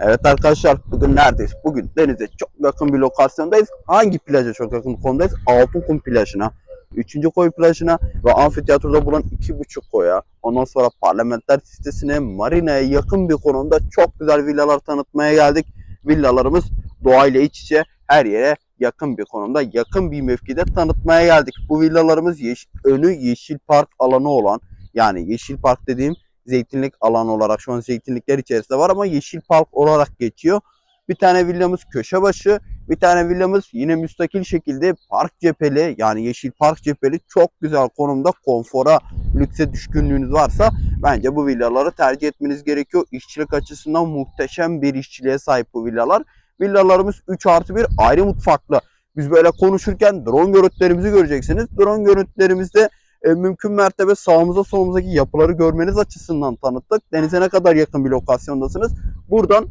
Evet arkadaşlar bugün neredeyiz? Bugün denize çok yakın bir lokasyondayız. Hangi plaja çok yakın konumdayız? Altınkum plajına. Üçüncü koy plajına ve amfiteyatroda bulunan iki buçuk koya. Ondan sonra parlamenter sitesine, marinaya yakın bir konumda çok güzel villalar tanıtmaya geldik. Villalarımız doğayla iç içe her yere yakın bir konumda, yakın bir mevkide tanıtmaya geldik. Bu villalarımız yeş- önü yeşil park alanı olan yani yeşil park dediğim zeytinlik alanı olarak şu an zeytinlikler içerisinde var ama yeşil park olarak geçiyor. Bir tane villamız köşe başı, bir tane villamız yine müstakil şekilde park cepheli yani yeşil park cepheli çok güzel konumda konfora, lükse düşkünlüğünüz varsa bence bu villaları tercih etmeniz gerekiyor. İşçilik açısından muhteşem bir işçiliğe sahip bu villalar. Villalarımız 3 artı 1 ayrı mutfaklı. Biz böyle konuşurken drone görüntülerimizi göreceksiniz. Drone görüntülerimizde e, mümkün mertebe sağımıza solumuzdaki yapıları görmeniz açısından tanıttık. Denize ne kadar yakın bir lokasyondasınız. Buradan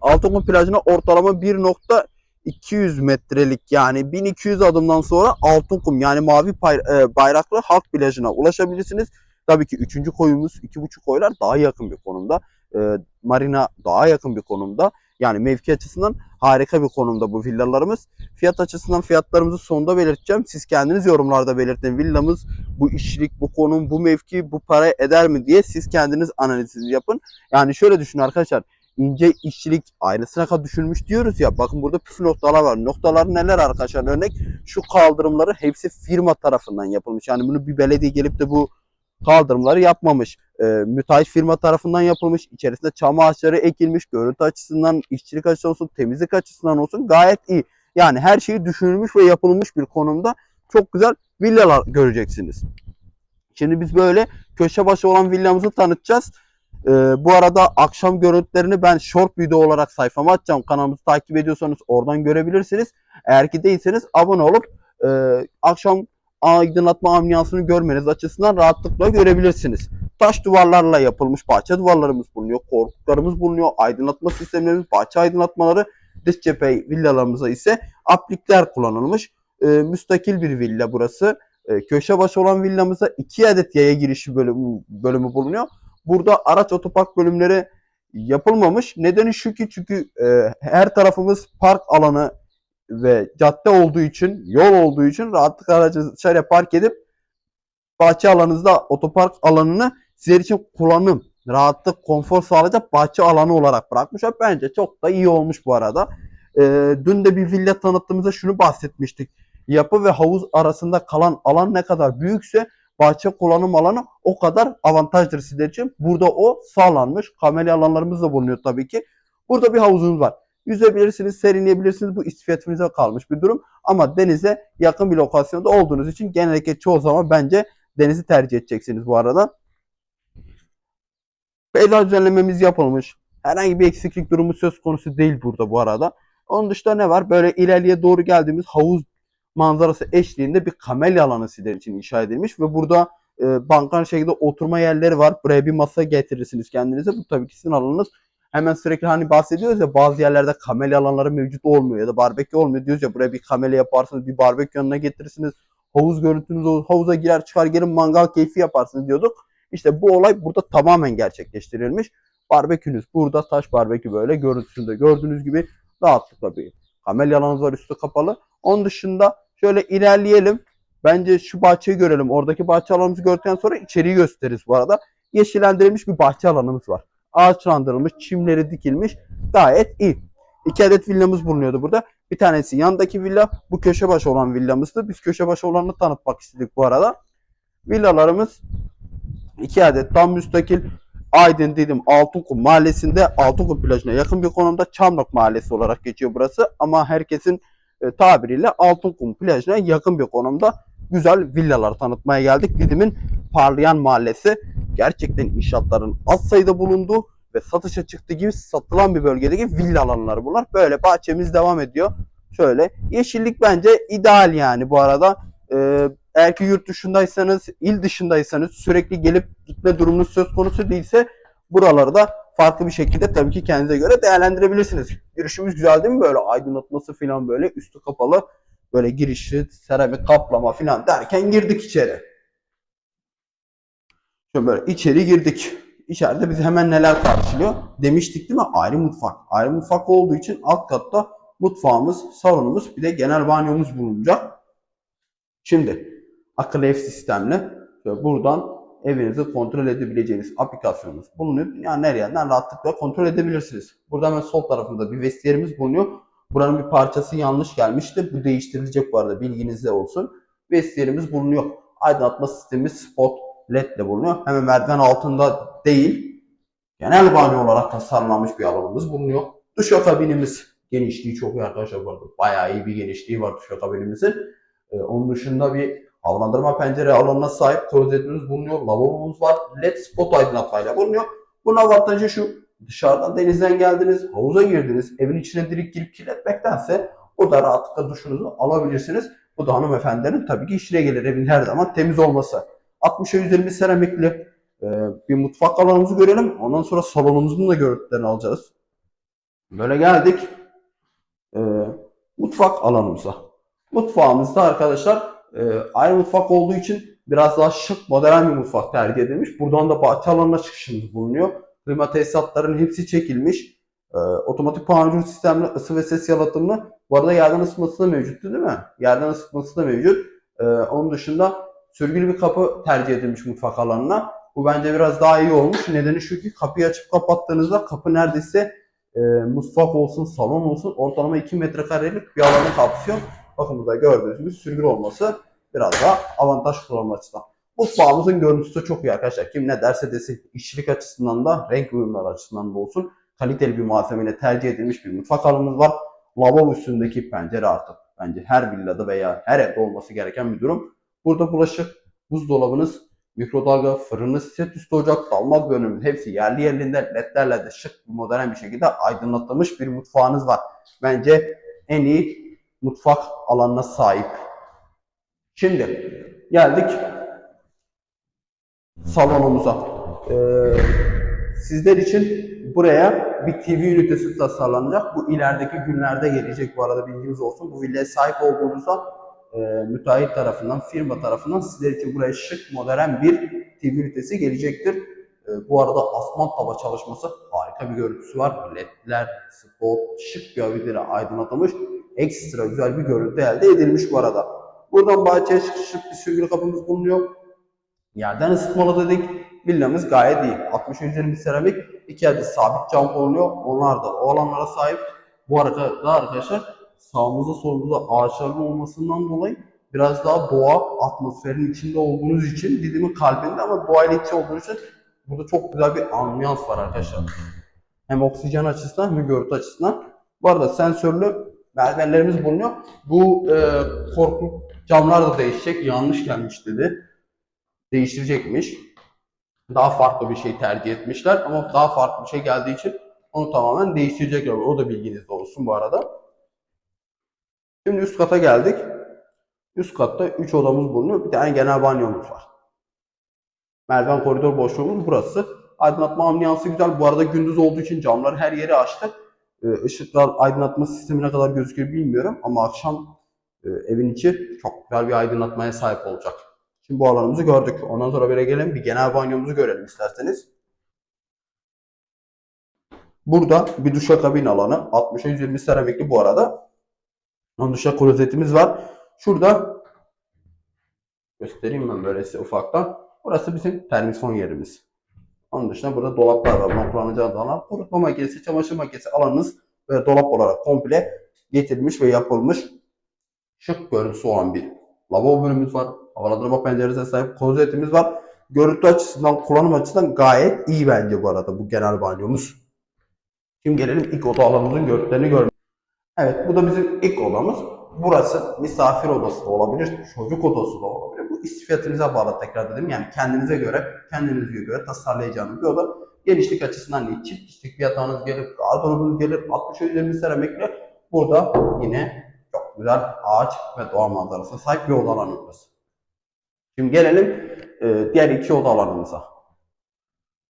Altınkum plajına ortalama 1.200 metrelik yani 1200 adımdan sonra Altınkum yani Mavi e, Bayraklı Halk plajına ulaşabilirsiniz. Tabii ki 3. koyumuz 2.5 koylar daha yakın bir konumda. E, marina daha yakın bir konumda. Yani mevki açısından harika bir konumda bu villalarımız. Fiyat açısından fiyatlarımızı sonunda belirteceğim. Siz kendiniz yorumlarda belirtin. Villamız bu işçilik, bu konum, bu mevki, bu para eder mi diye siz kendiniz analizinizi yapın. Yani şöyle düşünün arkadaşlar. ince işçilik ayrısına kadar düşünülmüş diyoruz ya. Bakın burada püf noktalar var. Noktalar neler arkadaşlar? Örnek şu kaldırımları hepsi firma tarafından yapılmış. Yani bunu bir belediye gelip de bu kaldırımları yapmamış. E, müteahhit firma tarafından yapılmış. İçerisinde çam ağaçları ekilmiş. Görüntü açısından, işçilik açısından olsun, temizlik açısından olsun gayet iyi. Yani her şey düşünülmüş ve yapılmış bir konumda çok güzel villalar göreceksiniz. Şimdi biz böyle köşe başı olan villamızı tanıtacağız. Ee, bu arada akşam görüntülerini ben short video olarak sayfama atacağım. Kanalımızı takip ediyorsanız oradan görebilirsiniz. Eğer ki değilseniz abone olup e, akşam aydınlatma ambiyansını görmeniz açısından rahatlıkla görebilirsiniz. Taş duvarlarla yapılmış bahçe duvarlarımız bulunuyor. Korkuluklarımız bulunuyor. Aydınlatma sistemlerimiz, bahçe aydınlatmaları. Dış cephe villalarımıza ise aplikler kullanılmış. E, müstakil bir villa burası. E, köşe başı olan villamıza iki adet yaya girişi bölümü, bölümü bulunuyor. Burada araç otopark bölümleri yapılmamış. Nedeni şu ki çünkü e, her tarafımız park alanı ve cadde olduğu için, yol olduğu için rahatlıkla aracı dışarıya park edip bahçe alanınızda otopark alanını sizler için kullanım, rahatlık, konfor sağlayacak bahçe alanı olarak bırakmışlar. Bence çok da iyi olmuş bu arada. E, dün de bir villa tanıttığımızda şunu bahsetmiştik. Yapı ve havuz arasında kalan alan ne kadar büyükse bahçe kullanım alanı o kadar avantajdır sizler için. Burada o sağlanmış. Kamelya alanlarımız da bulunuyor tabii ki. Burada bir havuzunuz var. Yüzebilirsiniz, serinleyebilirsiniz. Bu istifiyatınıza kalmış bir durum. Ama denize yakın bir lokasyonda olduğunuz için genellikle çoğu zaman bence denizi tercih edeceksiniz bu arada. Peyzaj düzenlememiz yapılmış. Herhangi bir eksiklik durumu söz konusu değil burada bu arada. Onun dışında ne var? Böyle ileriye doğru geldiğimiz havuz manzarası eşliğinde bir kamelya alanı sizler için inşa edilmiş ve burada e, bankan şekilde oturma yerleri var. Buraya bir masa getirirsiniz kendinize. Bu tabii ki sizin alanınız. Hemen sürekli hani bahsediyoruz ya bazı yerlerde kamelya alanları mevcut olmuyor ya da barbekü olmuyor diyoruz ya buraya bir kamelya yaparsınız bir barbekü yanına getirirsiniz. Havuz görüntünüz olur. Havuza girer çıkar gelin mangal keyfi yaparsınız diyorduk. İşte bu olay burada tamamen gerçekleştirilmiş. Barbekünüz burada taş barbekü böyle görüntüsünde gördüğünüz gibi rahatlıkla bir kamelya alanınız var üstü kapalı. Onun dışında şöyle ilerleyelim. Bence şu bahçeyi görelim. Oradaki bahçe alanımızı gördükten sonra içeriği gösteririz bu arada. Yeşillendirilmiş bir bahçe alanımız var. Ağaçlandırılmış, çimleri dikilmiş. Gayet iyi. İki adet villamız bulunuyordu burada. Bir tanesi yandaki villa, bu köşe başı olan villamızdı. Biz köşe başı olanını tanıtmak istedik bu arada. Villalarımız iki adet tam müstakil Aydın dedim Altınkum mahallesinde Altınkum plajına yakın bir konumda Çamlık mahallesi olarak geçiyor burası. Ama herkesin e, tabiriyle Altınkum plajına yakın bir konumda güzel villalar tanıtmaya geldik. Didim'in parlayan mahallesi gerçekten inşaatların az sayıda bulunduğu ve satışa çıktığı gibi satılan bir bölgedeki villa alanları bunlar. Böyle bahçemiz devam ediyor. Şöyle yeşillik bence ideal yani bu arada. Ee, eğer ki yurt dışındaysanız, il dışındaysanız sürekli gelip gitme durumunuz söz konusu değilse buraları da farklı bir şekilde tabii ki kendinize göre değerlendirebilirsiniz. Girişimiz güzel değil mi? Böyle aydınlatması falan böyle üstü kapalı böyle girişi, seramik kaplama falan derken girdik içeri. Şöyle böyle içeri girdik. içeride bizi hemen neler karşılıyor? Demiştik değil mi? Ayrı mutfak. Ayrı mutfak olduğu için alt katta mutfağımız, salonumuz bir de genel banyomuz bulunacak. Şimdi akıllı ev sistemli ve buradan evinizi kontrol edebileceğiniz aplikasyonumuz bulunuyor. Yani her yerden rahatlıkla kontrol edebilirsiniz. Burada hemen sol tarafında bir vestiyerimiz bulunuyor. Buranın bir parçası yanlış gelmişti. Bu değiştirilecek bu arada bilginizde olsun. Vestiyerimiz bulunuyor. Aydınlatma sistemimiz spot led ile bulunuyor. Hemen merdiven altında değil. Genel banyo olarak tasarlanmış bir alanımız bulunuyor. Duşakabinimiz genişliği çok iyi arkadaşlar bu arada. Bayağı iyi bir genişliği var duşakabinimizin. Ee, onun dışında bir havalandırma pencere alanına sahip klozetimiz bulunuyor. Lavabomuz var. LED spot aydınlatmayla bulunuyor. Bunun avantajı şu. Dışarıdan denizden geldiniz, havuza girdiniz, evin içine direkt girip kirletmektense burada rahatlıkla duşunuzu alabilirsiniz. Bu da hanımefendilerin tabii ki işine gelir evin her zaman temiz olması. 60'a 120 seramikli bir mutfak alanımızı görelim. Ondan sonra salonumuzun da görüntülerini alacağız. Böyle geldik e, mutfak alanımıza. Mutfağımızda arkadaşlar e, ayrı mutfak olduğu için biraz daha şık, modern bir mutfak tercih edilmiş. Buradan da bahçe alanına çıkışımız bulunuyor. Klima tesisatların hepsi çekilmiş. E, otomatik panjur sistemli ısı ve ses yalıtımlı. Bu arada yerden ısıtması da mevcuttu değil mi? Yerden ısıtması da mevcut. E, onun dışında sürgülü bir kapı tercih edilmiş mutfak alanına. Bu bence biraz daha iyi olmuş. Nedeni şu ki kapıyı açıp kapattığınızda kapı neredeyse e, mutfak olsun, salon olsun ortalama 2 metrekarelik bir alanı kapsıyor. Bakın burada gördüğünüz gibi sürgülü olması biraz daha avantaj kullanma açısından. Mutfağımızın görüntüsü çok iyi arkadaşlar. Kim ne derse desin işçilik açısından da renk uyumları açısından da olsun kaliteli bir malzemeyle tercih edilmiş bir mutfak alanımız var. Lavabo üstündeki pencere artık bence her villada veya her evde olması gereken bir durum. Burada bulaşık, buzdolabınız, mikrodalga, fırınınız, set üstü ocak, dalmak bölümünüz hepsi yerli yerinde ledlerle de şık modern bir şekilde aydınlatılmış bir mutfağınız var. Bence en iyi mutfak alanına sahip. Şimdi geldik salonumuza. Ee, sizler için buraya bir TV ünitesi tasarlanacak. Bu ilerideki günlerde gelecek bu arada bilginiz olsun. Bu villaya sahip olduğunuzda e, müteahhit tarafından, firma tarafından sizler için buraya şık, modern bir TV ünitesi gelecektir. E, bu arada asman tava çalışması harika bir görüntüsü var. LED'ler, spot, şık bir avileri aydınlatılmış. Ekstra güzel bir görüntü elde edilmiş bu arada. Buradan bahçeye çıkışık bir sürgülü kapımız bulunuyor. Yerden ısıtmalı dedik. Villamız gayet iyi. 60-120 seramik, iki adet sabit cam bulunuyor. Onlar da o alanlara sahip. Bu arada arkadaşlar sağımızda solumuzda ağaçların olmasından dolayı biraz daha doğa atmosferin içinde olduğunuz için Didim'in kalbinde ama doğayla içi olduğunuz için burada çok güzel bir ambiyans var arkadaşlar. Hem oksijen açısından hem görüntü açısından. Bu arada sensörlü mermerlerimiz bulunuyor. Bu e, korku camlar da değişecek. Yanlış gelmiş dedi. Değiştirecekmiş. Daha farklı bir şey tercih etmişler ama daha farklı bir şey geldiği için onu tamamen değiştirecekler. O da bilginizde olsun bu arada. Şimdi üst kata geldik. Üst katta 3 odamız bulunuyor. Bir tane genel banyomuz var. Merdiven koridor boşluğumuz burası. Aydınlatma ambiyansı güzel. Bu arada gündüz olduğu için camları her yeri açtık. Ee, ışıklar aydınlatma sistemine kadar gözüküyor bilmiyorum ama akşam e, evin içi çok güzel bir aydınlatmaya sahip olacak. Şimdi bu alanımızı gördük. Ondan sonra böyle gelelim bir genel banyomuzu görelim isterseniz. Burada bir duşakabin alanı. 60'a 120 seramikli bu arada. Onun dışında klozetimiz var. Şurada göstereyim ben böyle size ufaktan. Burası bizim termison yerimiz. Onun dışında burada dolaplar var. Bunlar kullanacağınız alan. Kurutma makinesi, çamaşır makinesi alanınız ve dolap olarak komple getirilmiş ve yapılmış şık görüntüsü olan bir lavabo bölümümüz var. Havalandırma penceresine sahip klozetimiz var. Görüntü açısından, kullanım açısından gayet iyi bence bu arada bu genel banyomuz. Şimdi gelelim ilk oda alanımızın görüntülerini görmeye. Evet bu da bizim ilk odamız. Burası misafir odası da olabilir, çocuk odası da olabilir. Bu istifiyatınıza bağlı tekrar dedim. Yani kendinize göre, kendinize göre tasarlayacağınız bir oda. Genişlik açısından değil, çift kişilik bir yatağınız gelir, gardırobunuz gelir, 60 120 seramikle. Burada yine çok güzel ağaç ve doğa manzarasına sahip bir oda alanı burası. Şimdi gelelim e, diğer iki oda alanımıza.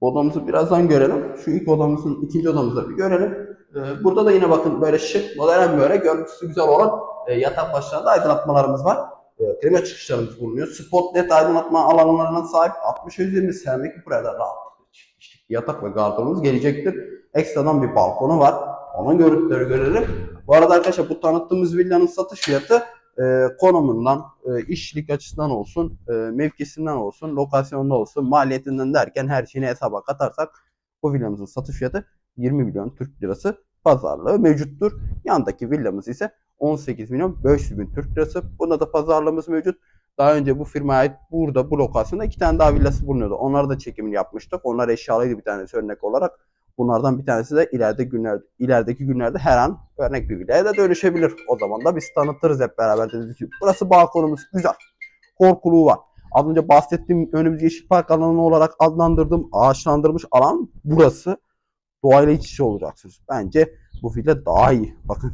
Odamızı birazdan görelim. Şu ilk odamızın ikinci odamızda bir görelim. E, burada da yine bakın böyle şık, modern böyle görüntüsü güzel olan e, yatak başlarında aydınlatmalarımız var. E, klima çıkışlarımız bulunuyor. Spot led aydınlatma alanlarına sahip 60 120 seramik burada rahat çiftlik yatak ve gardırobumuz gelecektir. Ekstradan bir balkonu var. Onun görüntüleri görelim. Bu arada arkadaşlar bu tanıttığımız villanın satış fiyatı e, konumundan, e, işlik açısından olsun, e, mevkisinden olsun, lokasyonda olsun, maliyetinden derken her şeyini hesaba katarsak bu villamızın satış fiyatı 20 milyon Türk lirası pazarlığı mevcuttur. Yandaki villamız ise 18 milyon 500 bin Türk lirası. Bunda da pazarlığımız mevcut. Daha önce bu firmaya ait burada bu lokasyonda iki tane daha villası bulunuyordu. Onlar da çekimini yapmıştık. Onlar eşyalıydı bir tanesi örnek olarak. Bunlardan bir tanesi de ileride günler, ilerideki günlerde her an örnek bir villaya da dönüşebilir. O zaman da biz tanıtırız hep beraber dediğimiz gibi. Burası balkonumuz güzel. Korkuluğu var. Az önce bahsettiğim önümüz yeşil park alanı olarak adlandırdığım ağaçlandırmış alan burası. Doğayla iç içe olacaksınız. Bence bu villa daha iyi. Bakın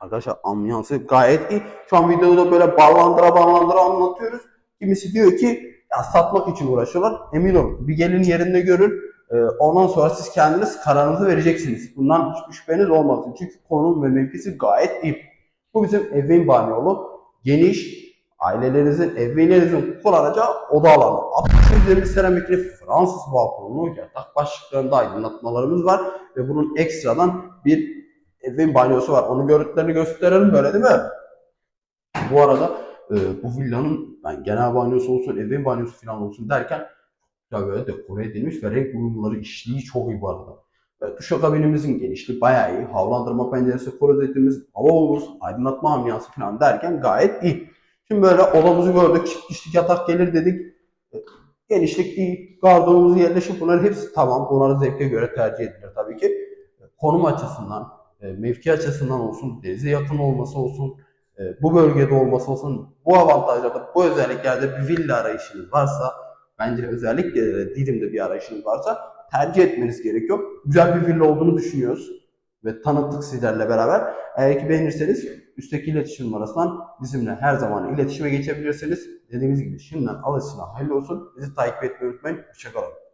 Arkadaşlar ambiyansı gayet iyi. Şu an videoda böyle ballandıra ballandıra anlatıyoruz. Kimisi diyor ki ya satmak için uğraşıyorlar. Emin olun bir gelin yerinde görün. Ee, ondan sonra siz kendiniz kararınızı vereceksiniz. Bundan hiçbir şüpheniz olmasın. Çünkü konum ve mevkisi gayet iyi. Bu bizim ebeveyn banyolu. Geniş, ailelerinizin, ebeveynlerinizin kullanacağı oda alanı. 650 seramikli Fransız balkonlu yatak başlıklarında aydınlatmalarımız var. Ve bunun ekstradan bir evin banyosu var. Onun görüntülerini gösterelim böyle değil mi? Bu arada e, bu villanın yani genel banyosu olsun, evin banyosu falan olsun derken ya böyle dekore edilmiş ve renk uyumları işliği çok iyi bu arada. Ve duşakabinimizin genişliği bayağı iyi. Havalandırma penceresi, klozetimiz, havamız, aydınlatma ambiyansı falan derken gayet iyi. Şimdi böyle odamızı gördük. Çift kişilik yatak gelir dedik. E, Genişlik iyi. Gardırobumuz yerleşik. Bunların hepsi tamam. Bunları zevke göre tercih edilir tabii ki. Konum açısından, e, mevki açısından olsun, denize yakın olması olsun, e, bu bölgede olması olsun, bu avantajlarda, bu özelliklerde bir villa arayışınız varsa, bence özellikle de Didim'de bir arayışınız varsa tercih etmeniz gerekiyor. Güzel bir villa olduğunu düşünüyoruz ve tanıttık sizlerle beraber. Eğer ki beğenirseniz üstteki iletişim numarasından bizimle her zaman iletişime geçebilirsiniz. Dediğimiz gibi şimdiden alışına hayırlı olsun. Bizi takip etmeyi unutmayın. Hoşçakalın.